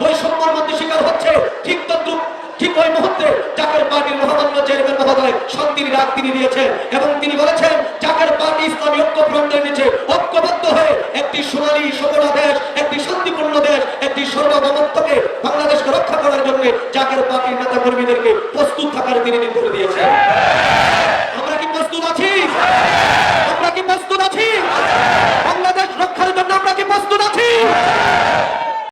বৈষম্যের মধ্যে শিকার হচ্ছে। ঠিক তদ্রুপ ঠিক ওই মুহূর্তে জাকের পার্টির মহামান্য চেয়ারম্যান মহোদয় শান্তির রাগ তিনি দিয়েছেন এবং তিনি বলেছেন, জাকের পার্টি ইসলামী ঐক্য ফ্রন্টের নিচে ঐক্যবদ্ধ হয়ে একটি সোনালী সফল দেশ, একটি শান্তিপূর্ণ দেশ, একটি সর্বমত্বকে বাংলাদেশকে রক্ষা করার জন্য জাকের পার্টির নেতা কর্মীদেরকে প্রস্তুত থাকার তিনি নির্দেশ দিয়েছেন।